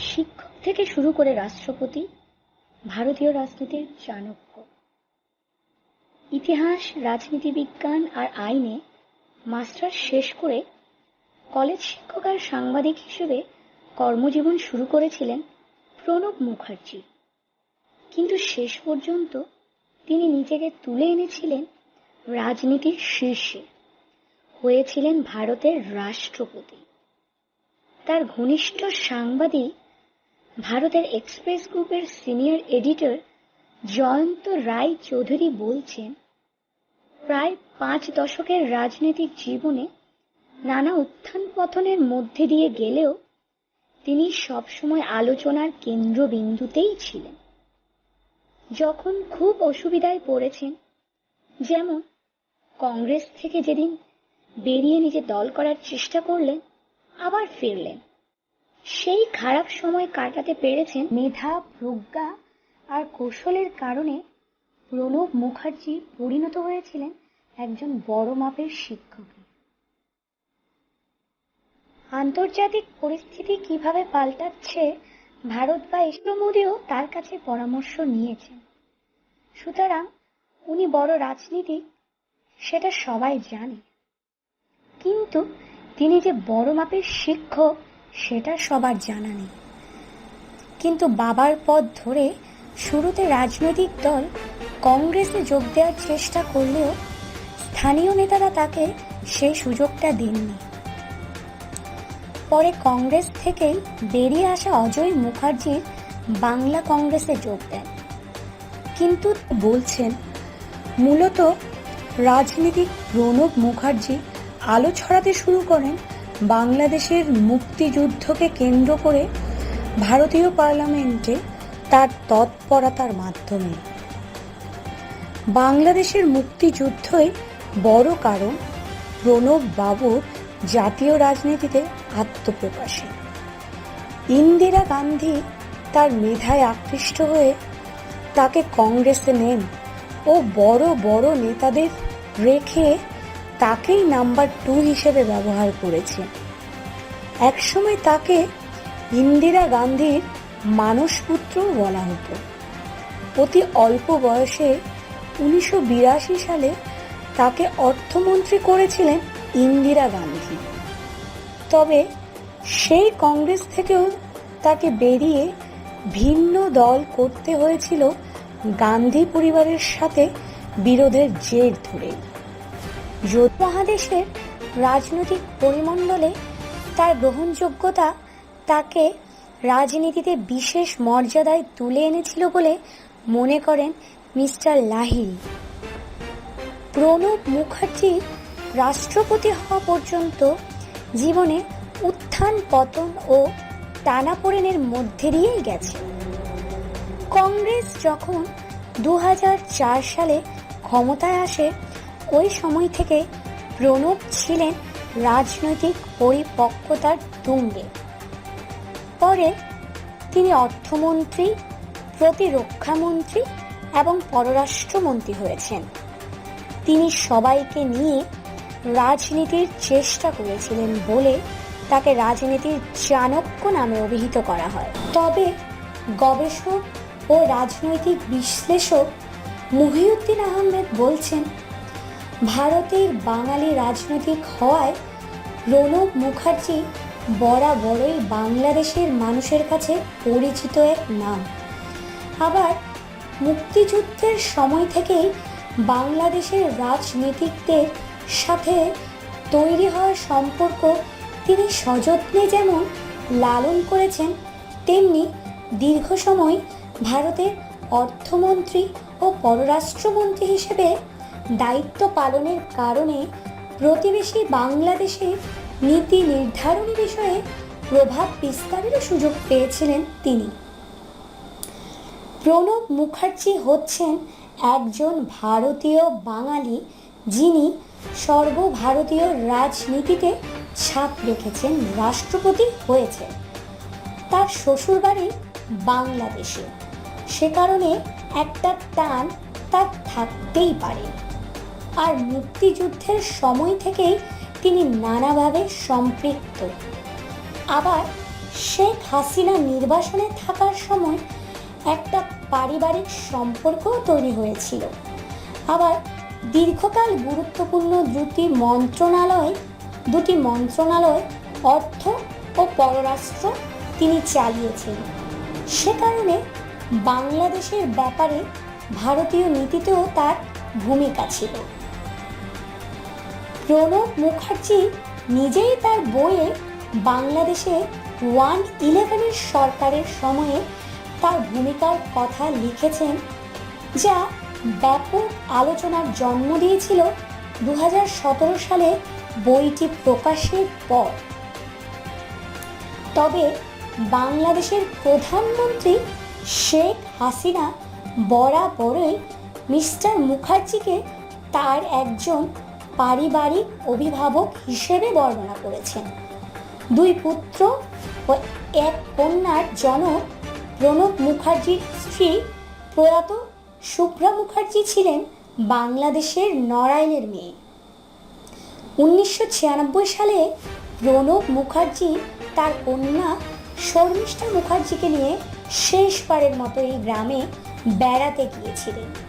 শিক্ষক থেকে শুরু করে রাষ্ট্রপতি, ভারতীয় রাজনীতির চাণক্য। ইতিহাস, রাজনীতি বিজ্ঞান আর আইনে মাস্টার্স শেষ করে কলেজ শিক্ষক আর সাংবাদিক হিসেবে কর্মজীবন শুরু করেছিলেন প্রণব মুখার্জি। কিন্তু শেষ পর্যন্ত তিনি নিজেকে তুলে এনেছিলেন রাজনীতির শীর্ষে। হয়েছিলেন ভারতের রাষ্ট্রপতি। তার ঘনিষ্ঠ সাংবাদিক ভারতের এক্সপ্রেস গ্রুপের সিনিয়র এডিটর জয়ন্ত রায় চৌধুরী বলছেন, প্রায় পাঁচ দশকের রাজনৈতিক জীবনে নানা উত্থান পতনের মধ্যে দিয়ে গেলেও তিনি সবসময় আলোচনার কেন্দ্রবিন্দুতেই ছিলেন। যখন খুব অসুবিধায় পড়েছেন, যেমন কংগ্রেস থেকে যেদিন বেরিয়ে নিজে দল করার চেষ্টা করলেন, আবার ফিরলেন। সেই খারাপ সময় কাটাতে পেরেছেন মেধা, প্রজ্ঞা আর কৌশলের কারণে প্রণব মুখার্জি পরিণত হয়েছিলেন একজন বড় মাপের শিক্ষকে আন্তর্জাতিক পরিস্থিতি কীভাবে পাল্টাচ্ছে, ভারত বা ইসরো মোদীও তার কাছে পরামর্শ নিয়েছেন। সুতরাং উনি বড় রাজনীতিক, সেটা সবাই জানে। কিন্তু তিনি যে বড় মাপের শিক্ষক সেটা সবার জানা নেই। কিন্তু বাবার পথ ধরে শুরুতে রাজনৈতিক দল কংগ্রেসে যোগ দেওয়ার চেষ্টা করলেও স্থানীয় নেতারা তাকে সেই সুযোগটা দেননি। পরে কংগ্রেস থেকেই বেরিয়ে আসা অজয় মুখার্জির বাংলা কংগ্রেসে যোগ দেন। কিন্তু বলছেন, মূলত রাজনীতিক প্রণব মুখার্জি আলো ছড়াতে শুরু করেন বাংলাদেশের মুক্তিযুদ্ধকে কেন্দ্র করে ভারতীয় পার্লামেন্টে তার তৎপরতার মাধ্যমে। বাংলাদেশের মুক্তিযুদ্ধই বড় কারণ প্রণব বাবুর জাতীয় রাজনীতিতে আত্মপ্রকাশে। ইন্দিরা গান্ধী তার মেধায় আকৃষ্ট হয়ে তাকে কংগ্রেসে নেন ও বড় বড় নেতাদের রেখে তাকেই নাম্বার টু হিসেবে ব্যবহার করেছে। একসময় তাকে ইন্দিরা গান্ধীর মানসপুত্র বলা হতো। অতি অল্প বয়সে উনিশশো বিরাশি সালে তাকে অর্থমন্ত্রী করেছিলেন ইন্দিরা গান্ধী। তবে সেই কংগ্রেস থেকেও তাকে বেরিয়ে ভিন্ন দল করতে হয়েছিল গান্ধী পরিবারের সাথে বিরোধের জের ধরে মহাদেশের রাজনৈতিক পরিমণ্ডলে তার গ্রহণযোগ্যতা তাকে রাজনীতিতে বিশেষ মর্যাদায় তুলে এনেছিল বলে মনে করেন মিস্টার লাহিড়ী। প্রণব মুখার্জি রাষ্ট্রপতি হওয়া পর্যন্ত জীবনে উত্থান, পতন ও টানাপোড়েনের মধ্যে দিয়েই গেছে। কংগ্রেস যখন দু হাজার চার সালে ক্ষমতায় আসে সময় থেকে প্রণব ছিলেন রাজনৈতিক পরিপক্কতার তুঙ্গে। পরে তিনি অর্থমন্ত্রী, প্রতিরক্ষামন্ত্রী এবং পররাষ্ট্রমন্ত্রী হয়েছেন। তিনি সবাইকে নিয়ে রাজনীতির চেষ্টা করেছিলেন বলে তাকে রাজনীতির চাণক্য নামে অভিহিত করা হয়। তবে গবেষক ও রাজনৈতিক বিশ্লেষক মহিউদ্দিন আহমেদ বলছেন ভারতের বাঙালি রাজনৈতিক হওয়ায় প্রণব মুখার্জি বরাবরই বাংলাদেশের মানুষের কাছে পরিচিত এক নাম। আবার মুক্তিযুদ্ধের সময় থেকেই বাংলাদেশের রাজনীতিকদের সাথে তৈরি হওয়ার সম্পর্ক তিনি সযত্নে যেমন লালন করেছেন, তেমনি দীর্ঘ সময় ভারতের অর্থমন্ত্রী ও পররাষ্ট্রমন্ত্রী হিসেবে দায়িত্ব পালনের কারণে প্রতিবেশী বাংলাদেশে নীতি নির্ধারণী বিষয়ে প্রভাব বিস্তারেরও সুযোগ পেয়েছিলেন তিনি। প্রণব মুখার্জি হচ্ছেন একজন ভারতীয় বাঙালি যিনি সর্বভারতীয় রাজনীতিতে ছাপ রেখেছেন, রাষ্ট্রপতি হয়েছে তার শ্বশুরবাড়ি বাংলাদেশে। সে কারণে একটা টান তার থাকতেই পারে। আর মুক্তিযুদ্ধের সময় থেকেই তিনি নানাভাবে সম্পৃক্ত। আবার শেখ হাসিনা নির্বাসনে থাকার সময় একটা পারিবারিক সম্পর্ক তৈরি হয়েছিল। আবার দীর্ঘকাল গুরুত্বপূর্ণ দুটি মন্ত্রণালয় দুটি মন্ত্রণালয়, অর্থ ও পররাষ্ট্র তিনি চালিয়েছেন সে কারণে বাংলাদেশের ব্যাপারে ভারতীয় নীতিতেও তার ভূমিকা ছিল। প্রণব মুখার্জি নিজেই তার বইয়ে বাংলাদেশে ওয়ান ইলেভেনের সরকারের সময়ে তার ভূমিকার কথা লিখেছেন, যা ব্যাপক আলোচনার জন্ম দিয়েছিল দু হাজার সতেরো সালে বইটি প্রকাশের পর। তবে বাংলাদেশের প্রধানমন্ত্রী শেখ হাসিনা বরাবরই মিস্টার মুখার্জিকে তার একজন পারিবারিক অভিভাবক হিসেবে বর্ণনা করেছেন। দুই পুত্র ও এক কন্যার জনক প্রণব মুখার্জির স্ত্রী প্রয়াত শুভ্রা মুখার্জি ছিলেন বাংলাদেশের নড়াইলের মেয়ে। উনিশশো ছিয়ানব্বই সালে প্রণব মুখার্জি তার কন্যা শর্মিষ্ঠা মুখার্জিকে নিয়ে শেষবারের মতো এই গ্রামে বেড়াতে গিয়েছিলেন।